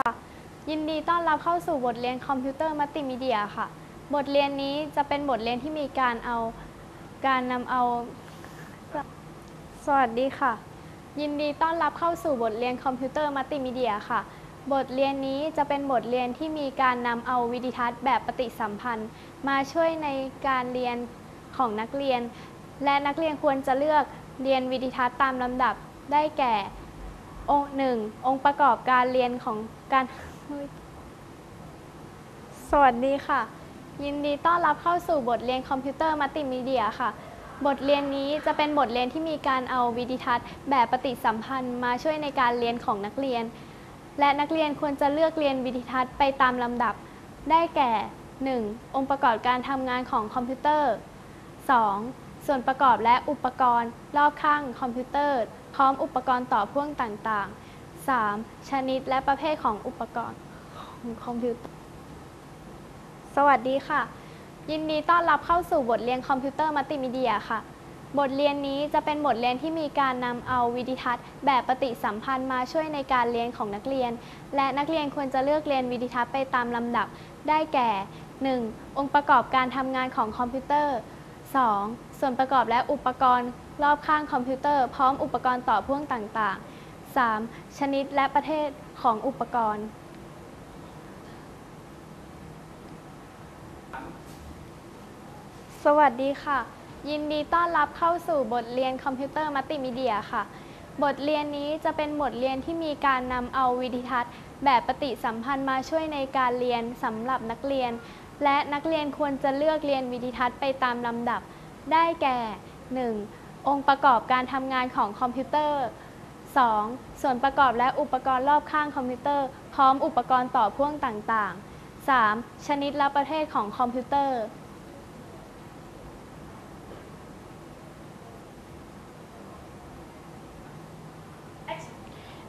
ค่ะยินดีต้อนรับเข้าสู่บทเรียนคอมพิวเตอร์มัลติมีเดียค่ะ บทเรียนนี้จะเป็นบทเรียนที่มีการเอาการนำเอา สวัสดีค่ะ ยินดีต้อนรับเข้าสู่บทเรียนคอมพิวเตอร์มัลติมีเดียค่ะ บทเรียนนี้จะเป็นบทเรียนที่มีการนำเอาวิดีทัศน์แบบปฏิสัมพันธ์ มาช่วยในการเรียนของนักเรียน และนักเรียนควรจะเลือกเรียนวิดีทัศน์ตามลำดับได้แก่ องค์หนึ่งองค์ประกอบการเรียนของการสวัสดีค่ะ ยินดีต้อนรับเข้าสู่บทเรียนคอมพิวเตอร์มัลติมีเดียค่ะ บทเรียนนี้จะเป็นบทเรียนที่มีการเอาวิดีทัศน์ แบบปฏิสัมพันธ์มาช่วยในการเรียนของนักเรียน และนักเรียนควรจะเลือกเรียนวิดีทัศน์ไปตามลำดับ ได้แก่ 1. องค์ประกอบการทำงานของคอมพิวเตอร์ 2. ส่วนประกอบและอุปกรณ์ รอบข้างคอมพิวเตอร์ พร้อมอุปกรณ์ต่อพ่วงต่างๆ 3. ชนิดและประเภทของอุปกรณ์ของคอมพิวเตอร์ สวัสดีค่ะ ยินดีต้อนรับเข้าสู่บทเรียนคอมพิวเตอร์มัลติมีเดียค่ะ บทเรียนนี้จะเป็นบทเรียนที่มีการนำเอาวิดีทัศน์ แบบปฏิสัมพันธ์มาช่วยในการเรียนของนักเรียน และนักเรียนควรจะเลือกเรียนวิดีทัศน์ไปตามลำดับ ได้แก่ 1. องค์ประกอบการทำงานของคอมพิวเตอร์ 2. ส่วนประกอบและอุปกรณ์ รอบข้างคอมพิวเตอร์พร้อมอุปกรณ์ต่อพ่วงต่างๆ 3. ชนิดและประเภทของอุปกรณ์สวัสดีค่ะ ยินดีต้อนรับเข้าสู่บทเรียนคอมพิวเตอร์มัลติมีเดียค่ะ บทเรียนนี้จะเป็นบทเรียนที่มีการนำเอาวิดีทัศน์ แบบปฏิสัมพันธ์มาช่วยในการเรียนสำหรับนักเรียน และนักเรียนควรจะเลือกเรียนวิดีทัศน์ไปตามลำดับ ได้แก่ 1. องค์ประกอบการทำงานของคอมพิวเตอร์ 2. ส่วนประกอบและอุปกรณ์รอบข้างคอมพิวเตอร์ พร้อมอุปกรณ์ต่อพ่วงต่างๆ 3. ชนิดและประเภทของคอมพิวเตอร์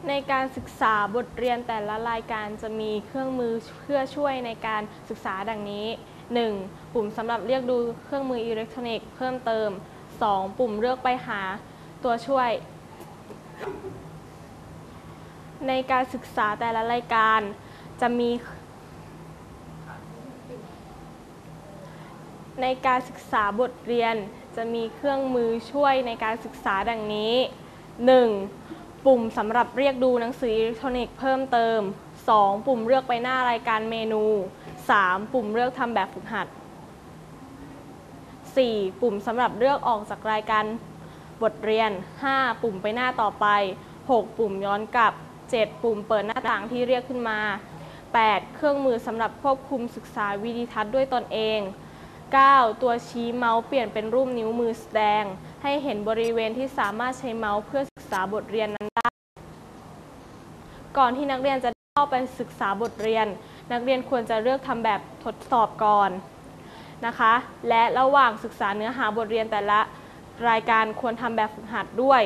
ในการศึกษาบทเรียนแต่ละรายการจะมีเครื่องมือเพื่อช่วยในการศึกษาดังนี้ 1. ปุ่มสำหรับเรียกดูเครื่องมืออิเล็กทรอนิกส์เพิ่มเติม 2. ปุ่มเลือกไปหาตัวช่วย ในการศึกษาแต่ละรายการจะมี ในการศึกษาบทเรียนจะมีเครื่องมือช่วยในการศึกษาดังนี้ 1. ปุ่มสำหรับเรียกดูหนังสืออิเล็กทรอนิกส์เพิ่มเติม 2. ปุ่มเลือกไปหน้ารายการเมนู 3. ปุ่มเลือกทำแบบฝึกหัด 4. ปุ่มสำหรับเลือกออกจากรายการบทเรียน 5. ปุ่มไปหน้าต่อไป 6. ปุ่มย้อนกลับ 7. ปุ่มเปิดหน้าต่างที่เรียกขึ้นมา 8. เครื่องมือสำหรับควบคุมศึกษาวิดีทัศน์ด้วยตนเอง 9. ตัวชี้เมาส์เปลี่ยนเป็นรูปนิ้วมือแสดง ให้เห็นบริเวณที่สามารถใช้เมาส์เพื่อศึกษาบทเรียนนั้นได้ ก่อนที่นักเรียนจะเข้าไปศึกษาบทเรียน นักเรียนควรจะเลือกทำแบบทดสอบก่อนนะคะ และระหว่างศึกษาเนื้อหาบทเรียนแต่ละรายการควรทำแบบฝึกหัดด้วย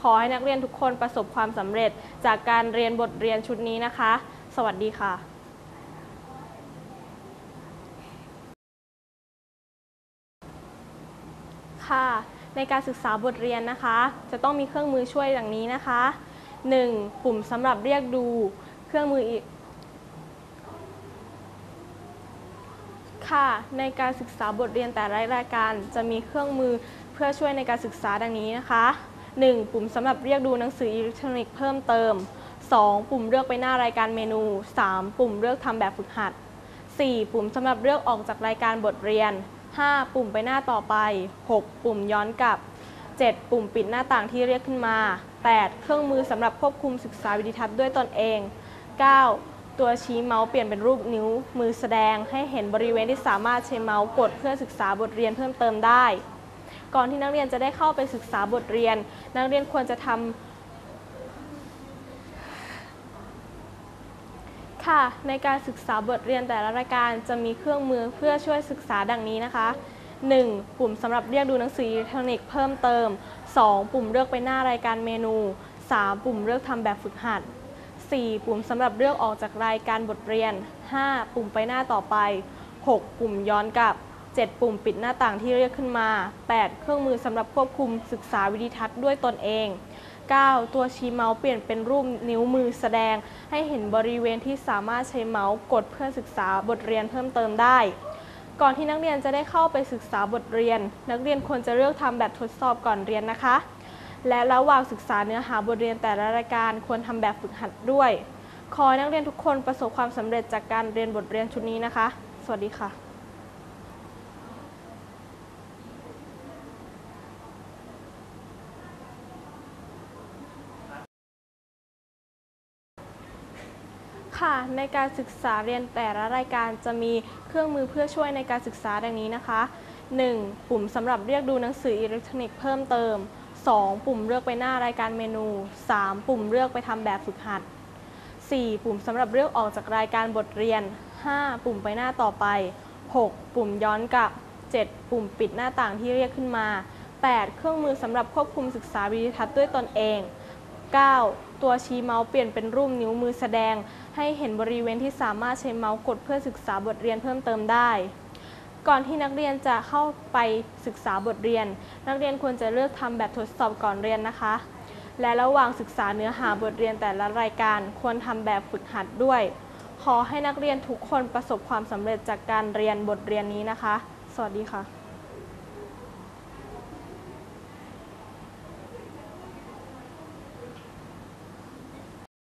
ขอให้นักเรียนทุกคนประสบความสำเร็จจากการเรียนบทเรียนชุดนี้นะคะ สวัสดีค่ะค่ะ ในการศึกษาบทเรียนนะคะ จะต้องมีเครื่องมือช่วยอย่างนี้นะคะ 1. ปุ่มสำหรับเรียกดูเครื่องมืออีกค่ะในการศึกษาบทเรียนแต่ละรายการ จะมีเครื่องมือเพื่อช่วยในการศึกษาดังนี้นะคะ 1. ปุ่มสำหรับเรียกดูหนังสืออิเล็กทรอนิกส์เพิ่มเติม 2. ปุ่มเลือกไปหน้ารายการเมนู 3. ปุ่มเลือกทำแบบฝึกหัด 4. ปุ่มสำหรับเลือกออกจากรายการบทเรียน 5. ปุ่มไปหน้าต่อไป 6. ปุ่มย้อนกลับ 7. ปุ่มปิดหน้าต่างที่เรียกขึ้นมา 8. เครื่องมือสำหรับควบคุมศึกษาวิดีทัศน์ด้วยตนเอง 9. ตัวชี้เมาส์เปลี่ยนเป็นรูปนิ้ว มือแสดงให้เห็นบริเวณที่สามารถใช้เมาส์กดเพื่อศึกษาบทเรียนเพิ่มเติมได้ ก่อนที่นักเรียนจะได้เข้าไปศึกษาบทเรียน นักเรียนควรจะทำ ค่ะ ในการศึกษาบทเรียนแต่ละรายการจะมีเครื่องมือเพื่อช่วยศึกษาดังนี้นะคะ 1. ปุ่มสำหรับเรียกดูหนังสืออิเล็กทรอนิกส์เพิ่มเติม 2. ปุ่มเลือกไปหน้ารายการเมนู 3. ปุ่มเลือกทำแบบฝึกหัด 4. ปุ่มสำหรับเลือกออกจากรายการบทเรียน 5. ปุ่มไปหน้าต่อไป 6. ปุ่มย้อนกลับ 7 ปุ่มปิดหน้าต่างที่เรียกขึ้นมา 8. เครื่องมือสำหรับควบคุมศึกษาวิดีทัศน์ด้วยตนเอง 9 ตัวชี้เมาส์เปลี่ยนเป็นรูปนิ้วมือแสดง ให้เห็นบริเวณที่สามารถใช้เมาส์กดเพื่อศึกษาบทเรียนเพิ่มเติมได้ ก่อนที่นักเรียนจะได้เข้าไปศึกษาบทเรียน นักเรียนควรจะเลือกทำแบบทดสอบก่อนเรียนนะคะ และระหว่างศึกษาเนื้อหาบทเรียนแต่ละรายการควรทำแบบฝึกหัดด้วย ขอให้นักเรียนทุกคนประสบความสำเร็จจากการเรียนบทเรียนชุดนี้นะคะ สวัสดีค่ะ ค่ะในการศึกษาเรียนแต่ละรายการจะมีเครื่องมือเพื่อช่วยในการศึกษาดังนี้นะคะ 1. ปุ่มสำหรับเรียกดูหนังสืออิเล็กทรอนิกส์เพิ่มเติม 2. ปุ่มเลือกไปหน้ารายการเมนู 3. ปุ่มเลือกไปทำแบบฝึกหัด 4. ปุ่มสำหรับเลือกออกจากรายการบทเรียน 5. ปุ่มไปหน้าต่อไป 6. ปุ่มย้อนกลับ 7. ปุ่มปิดหน้าต่างที่เรียกขึ้นมา 8. เครื่องมือสำหรับควบคุมศึกษาวิดีทัศน์ด้วยตนเอง 9. ตัวชี้เมาส์เปลี่ยนเป็นรูปนิ้วมือแสดง ให้เห็นบริเวณที่สามารถใช้เมาส์กดเพื่อศึกษาบทเรียนเพิ่มเติมได้ ก่อนที่นักเรียนจะเข้าไปศึกษาบทเรียน นักเรียนควรจะเลือกทำแบบทดสอบก่อนเรียนนะคะ และระหว่างศึกษาเนื้อหาบทเรียนแต่ละรายการ ควรทำแบบฝึกหัดด้วย ขอให้นักเรียนทุกคนประสบความสำเร็จจากการเรียนบทเรียนนี้นะคะ สวัสดีค่ะ